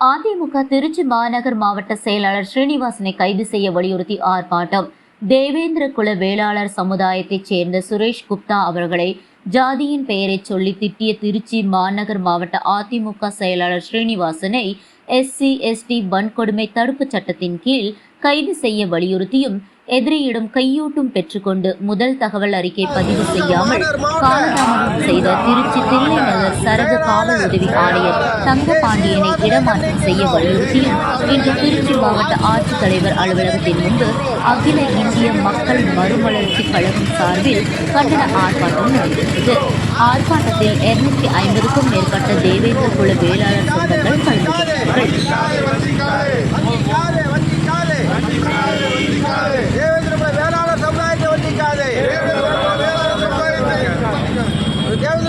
அதிமுக திருச்சி மாநகர் மாவட்ட செயலாளர் ஸ்ரீனிவாசனை கைது செய்ய வலியுறுத்தி ஆர்ப்பாட்டம். தேவேந்திர குல வேளாளர் சமுதாயத்தைச் சேர்ந்த சுரேஷ் குப்தா அவர்களை ஜாதியின் பெயரை சொல்லி திட்டிய திருச்சி மாநகர் மாவட்ட அதிமுக செயலாளர் ஸ்ரீனிவாசனை எஸ்சி எஸ்டி வன்கொடுமை தடுப்புச் சட்டத்தின் கீழ் கைது செய்ய வலியுறுத்தியும் எதிரியிடம் கையூட்டும் பெற்றுக்கொண்டு முதல் தகவல் அறிக்கை பதிவு செய்யாமல் காலதாமதம் செய்த திருச்சி தில்லை நகர் சரக காவல் உதவி ஆணையர் தங்கபாண்டியனை இடமாற்றம் செய்ய வலியுறுத்தியும் இன்று திருச்சி மாவட்ட ஆட்சித்தலைவர் அலுவலகத்தின் முன்பு அகில இந்திய மக்கள் மறுமலர்ச்சி கழகம் சார்பில் கண்டன ஆர்ப்பாட்டம் நடைபெற்றது. ஆர்ப்பாட்டத்தில் இருநூற்றி ஐம்பதுக்கும் மேற்பட்ட தேவேந்திர குல வேளாளர் சொந்தங்கள் கலந்து கொண்டார்கள் வஞ்சிக்காதே வஞ்சிக்காதே தேவேந்திர குல வேளாளர் சமுதாயத்தை வஞ்சிக்காதே தேவேந்திர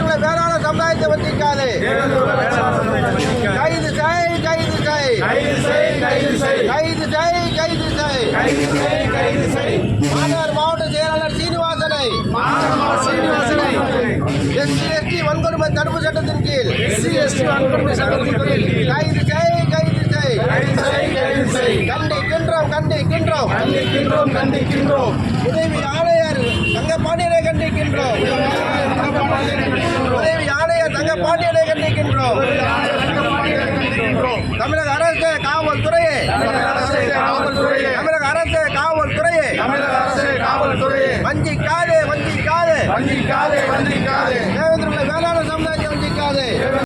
குல வேளாளர் சமுதாயத்தை வஞ்சிக்காதே கைது செய் கைது செய். கைது செய் கைது செய். மாநகர் மாவட்ட செயலாளர் சீனிவாசனை. எஸ்சி எஸ்டி வன்கொடுமை தடுப்பு சட்டத்தின் கீழ். எஸ்சி எஸ்டி வன்கொடுமை சட்டத்தின் கீழ் கைது செய் கைது செய். கண்டிக்கின்றோம் கண்டிக்கின்றோம். கண்டிக்கின்றோம் கண்டிக்கின்றோம். உதவி ஆணையர் தங்கப்பாண்டியனை கண்டிக்கின்றோம். கண்டிக்கின்றோம் தமிழக அரசு காவல்துறையே. தமிழக அரசு காவல்துறையே. தமிழக அரசு காவல்துறையே வஞ்சிக்காதே வஞ்சிக்காதே. வஞ்சிக்காதே வஞ்சிக்காதே. தேவேந்திர வேளாண் சமுதாயம் வஞ்சிக்காதே.